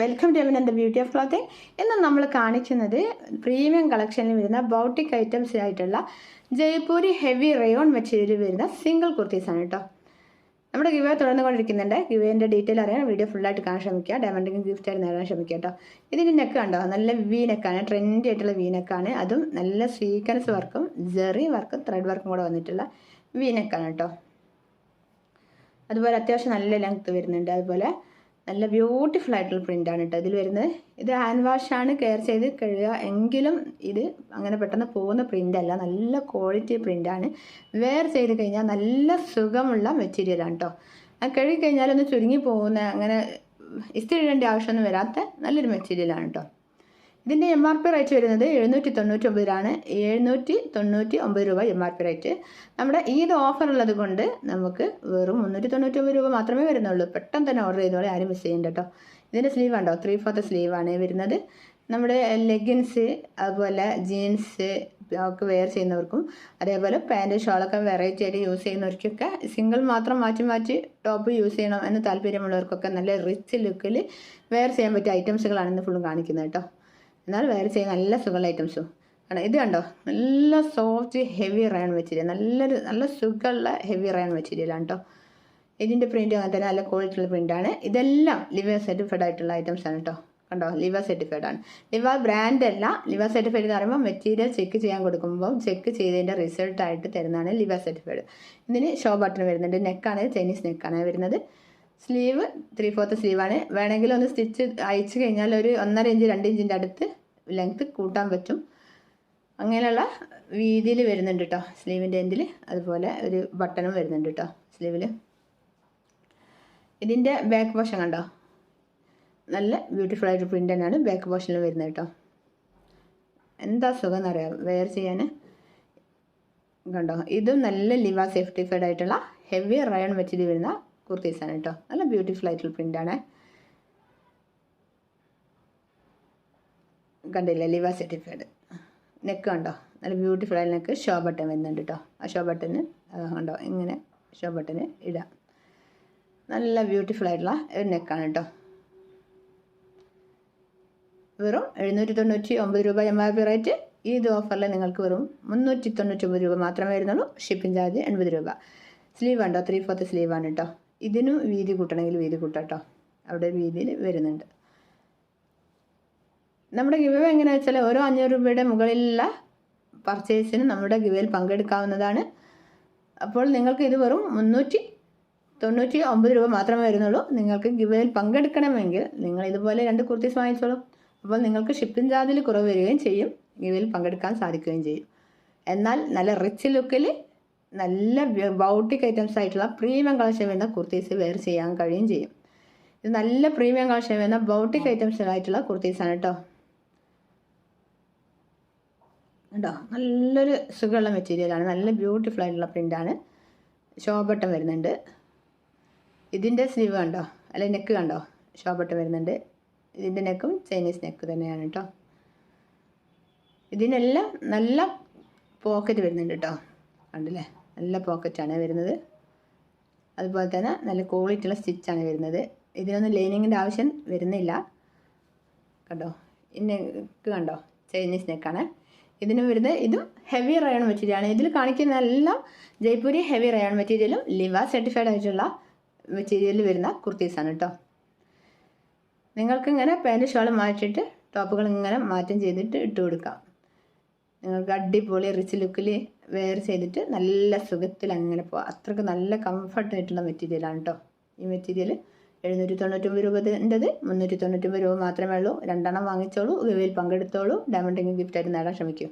Welcome to എവൻ എന്റെ beauty of clothing ഇന്ന് നമ്മൾ കാണിക്കുന്നത് പ്രീമിയം കളക്ഷനിൽ വരുന്ന ബൗട്ടിക് ഐറ്റംസ് ആയിട്ടുള്ള ജയ്പൂരി ഹെവി റയോൺ മെറ്റീരിയൽ വരുന്ന സിംഗിൾ കുർത്തീസാണ് കേട്ടോ. നമ്മുടെ ഗിവേ തുടർന്ന് കൊണ്ടിരിക്കുന്നുണ്ട് ഗിവേന്റെ ഡീറ്റെയിൽ അറിയാൻ വീഡിയോ ഫുള്ളായിട്ട് കാണാൻ ശ്രമിക്കുക. ഡയമണ്ടിങ് ഗിഫ്റ്റ് ആയിട്ട് നേടാൻ ശ്രമിക്കുക കേട്ടോ. ഇതിന്റെ നെക്ക് കണ്ടോ? നല്ല വി നെക്കാണ് ട്രെൻഡി ആയിട്ടുള്ള വി നെക്കാണ് അതും നല്ല സീക്വൻസ് വർക്കും ജെറി വർക്കും ത്രെഡ് വർക്കും കൂടെ വന്നിട്ടുള്ള വി നെക്കാണ് കേട്ടോ. അതുപോലെ അത്യാവശ്യം നല്ല ലെങ്ത്ത് വരുന്നുണ്ട്. അതുപോലെ നല്ല ബ്യൂട്ടിഫുൾ ആയിട്ടുള്ള പ്രിന്റാണ് കേട്ടോ ഇതിൽ വരുന്നത്. ഇത് ഹാൻഡ് വാഷാണ് കെയർ ചെയ്ത് കഴുകുക എങ്കിലും ഇത് അങ്ങനെ പെട്ടെന്ന് പോകുന്ന പ്രിന്റ് അല്ല. നല്ല ക്വാളിറ്റി പ്രിന്റാണ് വെയർ ചെയ്ത് കഴിഞ്ഞാൽ നല്ല സുഖമുള്ള മെറ്റീരിയലാണ് കേട്ടോ ആ കഴുകി കഴിഞ്ഞാൽ ഒന്ന് ചുരുങ്ങി പോകുന്ന അങ്ങനെ ഇസ്തിരി ഇടേണ്ട ആവശ്യമൊന്നും വരാത്ത നല്ലൊരു മെറ്റീരിയലാണ് കേട്ടോ ഇതിന്റെ എം ആർ പി റേറ്റ് വരുന്നത് എഴുന്നൂറ്റി തൊണ്ണൂറ്റി ഒമ്പതിലാണ് എഴുന്നൂറ്റി തൊണ്ണൂറ്റി ഒമ്പത് രൂപ എം ആർ പി റേറ്റ് നമ്മുടെ ഈദ് ഓഫർ ഉള്ളത് കൊണ്ട് നമുക്ക് വെറും മുന്നൂറ്റി തൊണ്ണൂറ്റി ഒമ്പത് രൂപ മാത്രമേ വരുന്നുള്ളൂ. പെട്ടെന്ന് തന്നെ ഓർഡർ ചെയ്തോളെ ആരും മിസ് ചെയ്യണ്ട കേട്ടോ ഇതിന്റെ സ്ലീവ് ഉണ്ടോ ത്രീ ഫോർത്ത് സ്ലീവാണ് വരുന്നത്. നമ്മുടെ ലെഗിൻസ് അതുപോലെ ജീൻസ് ഒക്കെ വെയർ ചെയ്യുന്നവർക്കും അതേപോലെ പാന്റ് ഷോളൊക്കെ വെറൈറ്റി ആയിട്ട് യൂസ് ചെയ്യുന്നവർക്കൊക്കെ സിംഗിൾ മാത്രം മാറ്റി മാറ്റി ടോപ്പ് യൂസ് ചെയ്യണം എന്ന് താല്പര്യമുള്ളവർക്കൊക്കെ നല്ല റിച്ച് ലുക്കിൽ വെയർ ചെയ്യാൻ പറ്റിയ ഐറ്റംസുകളാണ് ഇന്ന് ഫുള്ളും കാണിക്കുന്നത് കേട്ടോ എന്നാൽ വേറെ ചെയ്യാൻ നല്ല സുഖമുള്ള ഐറ്റംസും കാരണം ഇത് കണ്ടോ? നല്ല സോഫ്റ്റ് ഹെവി റയൺ മെറ്റീരിയൽ നല്ലൊരു നല്ല സുഖമുള്ള ഹെവി റയൺ മെറ്റീരിയലാണ് കേട്ടോ ഇതിന്റെ പ്രിന്റ് അങ്ങനെ തന്നെ നല്ല ക്വാളിറ്റിയുള്ള പ്രിന്റാണ് ഇതെല്ലാം ലിവർ സർട്ടിഫൈഡ് ആയിട്ടുള്ള ഐറ്റംസ് ആണ് കേട്ടോ കണ്ടോ? ലിവർ സർട്ടിഫൈഡ് ആണ്. ലിവർ ബ്രാൻഡ് അല്ല. ലിവർ സർട്ടിഫൈഡ് എന്ന് പറയുമ്പോൾ മെറ്റീരിയൽ ചെക്ക് ചെയ്യാൻ കൊടുക്കുമ്പോൾ ചെക്ക് ചെയ്തതിന്റെ റിസൾട്ടായിട്ട് തരുന്നതാണ് ലിവർ സർട്ടിഫൈഡ് ഇതിന് ഷോ ബട്ടൺ വരുന്നുണ്ട്. നെക്കാണ് ചൈനീസ് നെക്കാണ് വരുന്നത്. സ്ലീവ് ത്രീ ഫോർത്ത് സ്ലീവാണ് വേണമെങ്കിൽ ഒന്ന് സ്റ്റിച്ച് അയച്ചു കഴിഞ്ഞാൽ ഒരു ഒന്നര ഇഞ്ച് രണ്ട് ഇഞ്ചിന്റെ അടുത്ത് ലെങ്ത്ത് കൂട്ടാൻ പറ്റും. അങ്ങനെയുള്ള വീതിയിൽ വരുന്നുണ്ട് കേട്ടോ സ്ലീവിന്റെ എൻഡിൽ അതുപോലെ ഒരു ബട്ടണും വരുന്നുണ്ട് കേട്ടോ സ്ലീവിൽ ഇതിന്റെ ബാക്ക് പോർഷൻ കണ്ടോ? നല്ല ബ്യൂട്ടിഫുൾ ആയിട്ട് പ്രിന്റ് തന്നെയാണ് ബാക്ക് പോർഷനിൽ വരുന്നത് കേട്ടോ എന്താ സുഖം എന്നറിയാം വെയർ ചെയ്യാൻ. കണ്ടോ? ഇതും നല്ല ലിവ സേഫ്റ്റിഫൈഡ് ആയിട്ടുള്ള ഹെവി റയൺ മെറ്റീരിയൽ വരുന്ന കുർത്തീസാണ് കേട്ടോ നല്ല ബ്യൂട്ടിഫുൾ ആയിട്ടുള്ള പ്രിന്റാണ് കണ്ടില്ല ലിവ സർട്ടിഫൈഡ് നെക്ക് കണ്ടോ നല്ല ബ്യൂട്ടിഫുൾ ആയ നെക്ക് ഷോ ബട്ടൺ വരുന്നുണ്ട് കേട്ടോ ആ ഷോ ബട്ടന് കണ്ടോ? ഇങ്ങനെ ഷോ ബട്ടന് ഇടാം. നല്ല ബ്യൂട്ടിഫുൾ ആയിട്ടുള്ള ഒരു നെക്കാണ് കേട്ടോ വെറും എഴുന്നൂറ്റി തൊണ്ണൂറ്റി ഒമ്പത് രൂപ എം ആർ പി റേറ്റ്. ഈ ഓഫറിൽ നിങ്ങൾക്ക് വെറും മുന്നൂറ്റി തൊണ്ണൂറ്റി ഒമ്പത് രൂപ മാത്രമേ വരുന്നുള്ളൂ. ഷിപ്പിംഗ് ചാർജ് എൺപത് രൂപ. സ്ലീവ് ഉണ്ടോ? ത്രീ ഫോർത്ത് സ്ലീവാണ് കേട്ടോ ഇതിനും വീതി കൂട്ടണമെങ്കിൽ വീതി കൂട്ടാം കേട്ടോ അവിടെ വീതിയിൽ വരുന്നുണ്ട്. നമ്മുടെ ഗിവ് എങ്ങനെയാ വെച്ചാൽ ഓരോ അഞ്ഞൂറ് രൂപയുടെ മുകളിലുള്ള പർച്ചേസിന് നമ്മുടെ ഗിവയിൽ പങ്കെടുക്കാവുന്നതാണ്. അപ്പോൾ നിങ്ങൾക്ക് ഇത് വെറും മുന്നൂറ്റി തൊണ്ണൂറ്റി ഒമ്പത് രൂപ മാത്രമേ വരുന്നുള്ളൂ. നിങ്ങൾക്ക് ഗിവയിൽ പങ്കെടുക്കണമെങ്കിൽ നിങ്ങൾ ഇതുപോലെ രണ്ട് കുർത്തീസ് വാങ്ങിച്ചോളൂ. അപ്പോൾ നിങ്ങൾക്ക് ഷിപ്പിംഗ് ചാർജിൽ കുറവ് വരികയും ചെയ്യും. ഗിവയിൽ പങ്കെടുക്കാൻ സാധിക്കുകയും ചെയ്യും. എന്നാൽ നല്ല റിച്ച് ലുക്കിൽ നല്ല ബൗട്ടിക് ഐറ്റംസ് ആയിട്ടുള്ള പ്രീമിയം കളക്ഷൻ വരുന്ന കുർത്തീസ് വെയർ ചെയ്യാൻ കഴിയും ചെയ്യും. ഇത് നല്ല പ്രീമിയം കളക്ഷൻ വരുന്ന ബൗട്ടിക് ഐറ്റംസ് ആയിട്ടുള്ള കുർത്തീസാണ് കേട്ടോ കേട്ടോ നല്ലൊരു സുഖമുള്ള മെറ്റീരിയലാണ് നല്ല ബ്യൂട്ടിഫുൾ ആയിട്ടുള്ള പ്രിന്റാണ് ഷോബട്ടം വരുന്നുണ്ട്. ഇതിന്റെ സ്ലീവ് കണ്ടോ? അല്ലെ നെക്ക് കണ്ടോ? ഷോബട്ടം വരുന്നുണ്ട്. ഇതിന്റെ നെക്കും ചൈനീസ് നെക്ക് തന്നെയാണ് കേട്ടോ ഇതിനെല്ലാം നല്ല പോക്കറ്റ് വരുന്നുണ്ട് കേട്ടോ കണ്ടില്ലേ? നല്ല പോക്കറ്റാണ് വരുന്നത്. അതുപോലെ തന്നെ നല്ല ക്വാളിറ്റിയുള്ള സ്റ്റിച്ചാണ് വരുന്നത്. ഇതിനൊന്നും ലൈനിങ്ങിന്റെ ആവശ്യം വരുന്നില്ല. കണ്ടോ? ഇന്നെ കണ്ടോ? ചൈനീസ് നെക്കാണ് ഇതിന് വരുന്നത് ഇതും ഹെവി റയോൺ മെറ്റീരിയലാണ് ഇതിൽ കാണിക്കുന്ന എല്ലാം ജയ്പൂരി ഹെവി റയോൺ മെറ്റീരിയലും ലിവ സർട്ടിഫൈഡ് ആയിട്ടുള്ള മെറ്റീരിയലിൽ വരുന്ന കുർത്തീസാണ് കേട്ടോ നിങ്ങൾക്കിങ്ങനെ പാന്റ് പാന്റ് ഷോൾ മാറ്റിയിട്ട് ടോപ്പുകൾ ഇങ്ങനെ മാറ്റം ചെയ്തിട്ട് ഇട്ട് കൊടുക്കാം. നിങ്ങൾക്ക് അടിപൊളി റിച്ച് ലുക്കിൽ വെയർ ചെയ്തിട്ട് നല്ല സുഖത്തിൽ അങ്ങനെ പോകാം അത്രയ്ക്ക് നല്ല കംഫർട്ട് ആയിട്ടുള്ള മെറ്റീരിയലാണ് കേട്ടോ ഈ മെറ്റീരിയൽ എഴുന്നൂറ്റി തൊണ്ണൂറ്റൊമ്പത് രൂപന്റെത് മുന്നൂറ്റി തൊണ്ണൂറ്റൊമ്പത് രൂപ മാത്രമേ ഉള്ളൂ. രണ്ടെണ്ണം വാങ്ങിച്ചോളൂ ഗവിയിൽ പങ്കെടുത്തോളൂ. ഡയമണ്ടിങ് ഗിഫ്റ്റായിട്ട് നേടാൻ ശ്രമിക്കൂ.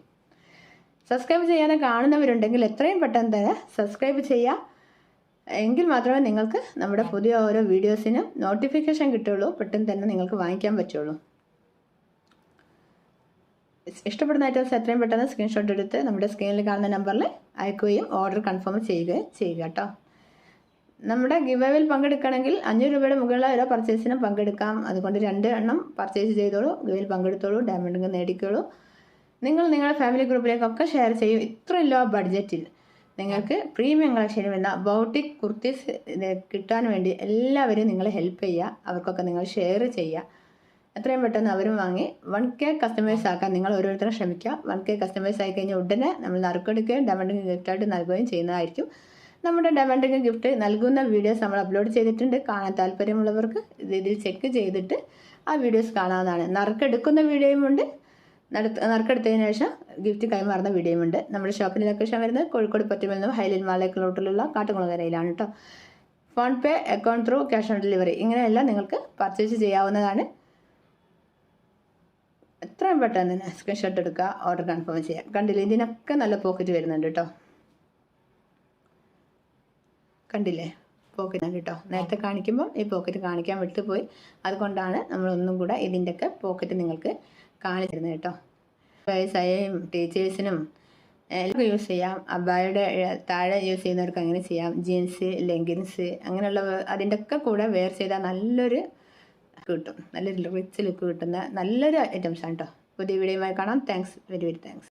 സബ്സ്ക്രൈബ് ചെയ്യാതെ കാണുന്നവരുണ്ടെങ്കിൽ എത്രയും പെട്ടെന്ന് തന്നെ സബ്സ്ക്രൈബ് ചെയ്യുക എങ്കിൽ മാത്രമേ നിങ്ങൾക്ക് നമ്മുടെ പുതിയ ഓരോ വീഡിയോസിനും നോട്ടിഫിക്കേഷൻ കിട്ടുള്ളൂ പെട്ടെന്ന് തന്നെ നിങ്ങൾക്ക് വാങ്ങിക്കാൻ പറ്റുള്ളൂ ഇഷ്ടപ്പെടുന്ന ഐറ്റംസ് എത്രയും പെട്ടെന്ന് സ്ക്രീൻഷോട്ട് എടുത്ത് നമ്മുടെ സ്ക്രീനിൽ കാണുന്ന നമ്പറിൽ അയക്കുകയും ഓർഡർ കൺഫേം ചെയ്യുകയും ചെയ്യുക കേട്ടോ നമ്മുടെ ഗിവേവിൽ പങ്കെടുക്കണമെങ്കിൽ അഞ്ഞൂറ് രൂപയുടെ മുകളിലുള്ള ഓരോ പർച്ചേസിനും പങ്കെടുക്കാം. അതുകൊണ്ട് രണ്ട് എണ്ണം പർച്ചേസ് ചെയ്തോളൂ ഗിവയിൽ പങ്കെടുത്തോളൂ ഡയമണ്ട് നേടിക്കോളൂ. നിങ്ങൾ നിങ്ങളുടെ ഫാമിലി ഗ്രൂപ്പിലേക്കൊക്കെ ഷെയർ ചെയ്യും. ഇത്രയും ലോ ബഡ്ജറ്റിൽ നിങ്ങൾക്ക് പ്രീമിയം കളക്ഷൻ വരുന്ന ബൗട്ടിക് കുർത്തീസ് കിട്ടാൻ വേണ്ടി എല്ലാവരും നിങ്ങളെ ഹെൽപ്പ് ചെയ്യുക. അവർക്കൊക്കെ നിങ്ങൾ ഷെയർ ചെയ്യുക. എത്രയും പെട്ടെന്ന് അവരും വാങ്ങി. വൺ കെ കസ്റ്റമേഴ്സ് ആക്കാൻ നിങ്ങൾ ഓരോരുത്തരും ശ്രമിക്കുക. വൺ കെ കസ്റ്റമേഴ്സ് ആയി കഴിഞ്ഞാൽ ഉടനെ നമ്മൾ നറുക്കെടുക്കുകയും ഡയമണ്ടിങ് ഗിഫ്റ്റായിട്ട് നൽകുകയും ചെയ്യുന്നതായിരിക്കും. നമ്മുടെ ഡയമണ്ടിങ് ഗിഫ്റ്റ് നൽകുന്ന വീഡിയോസ് നമ്മൾ അപ്ലോഡ് ചെയ്തിട്ടുണ്ട്. കാണാൻ താല്പര്യമുള്ളവർക്ക് ഇത് ഇതിൽ ചെക്ക് ചെയ്തിട്ട് ആ വീഡിയോസ് കാണാവുന്നതാണ്. നറുക്കെടുക്കുന്ന വീഡിയോയും ഉണ്ട്. നടത്ത നറുക്കെടുത്തതിന് ശേഷം ഗിഫ്റ്റ് കൈമാറുന്ന വീഡിയോയും ഉണ്ട്. നമ്മുടെ ഷോപ്പിന്റെ ലൊക്കേഷൻ വരുന്നത് കോഴിക്കോട് പറ്റുമ്പോൾ നിന്നും ഹൈലൈൻ മാളേക്കിലോട്ടിലുള്ള കാട്ടുകുളങ്ങരയിലാണ് കേട്ടോ PhonePe account through cash on delivery ഇങ്ങനെയെല്ലാം നിങ്ങൾക്ക് പർച്ചേസ് ചെയ്യാവുന്നതാണ്. എത്രയും പെട്ടെന്ന് തന്നെ സ്ക്രീൻഷോട്ട് എടുക്കുക ഓർഡർ കൺഫേം ചെയ്യാം. കണ്ടില്ലേ ഇതിനൊക്കെ നല്ല പോക്കറ്റ് വരുന്നുണ്ട് കേട്ടോ കണ്ടില്ലേ പോക്കറ്റ് കേട്ടോ നേരത്തെ കാണിക്കുമ്പോൾ ഈ പോക്കറ്റ് കാണിക്കാൻ വിട്ടുപോയി അതുകൊണ്ടാണ് നമ്മൾ ഒന്നും കൂടെ ഇതിന്റെയൊക്കെ പോക്കറ്റ് നിങ്ങൾക്ക് കാണിച്ചു തരുന്നത് കേട്ടോ വയസ്സായും ടീച്ചേഴ്സിനും എല്ലാവർക്കും യൂസ് ചെയ്യാം. അബ്ബായുടെ താഴെ യൂസ് ചെയ്യുന്നവർക്ക് അങ്ങനെ ചെയ്യാം. ജീൻസ് ലെഗിൻസ് അങ്ങനെയുള്ള അതിന്റെ ഒക്കെ കൂടെ വെയർ ചെയ്താൽ നല്ലൊരു കിട്ടും. നല്ലൊരു റിച്ച് ലുക്ക് കിട്ടുന്ന നല്ലൊരു ഐറ്റംസാണ് കേട്ടോ പുതിയ വീഡിയോയുമായി കാണാം. Thanks very very thanks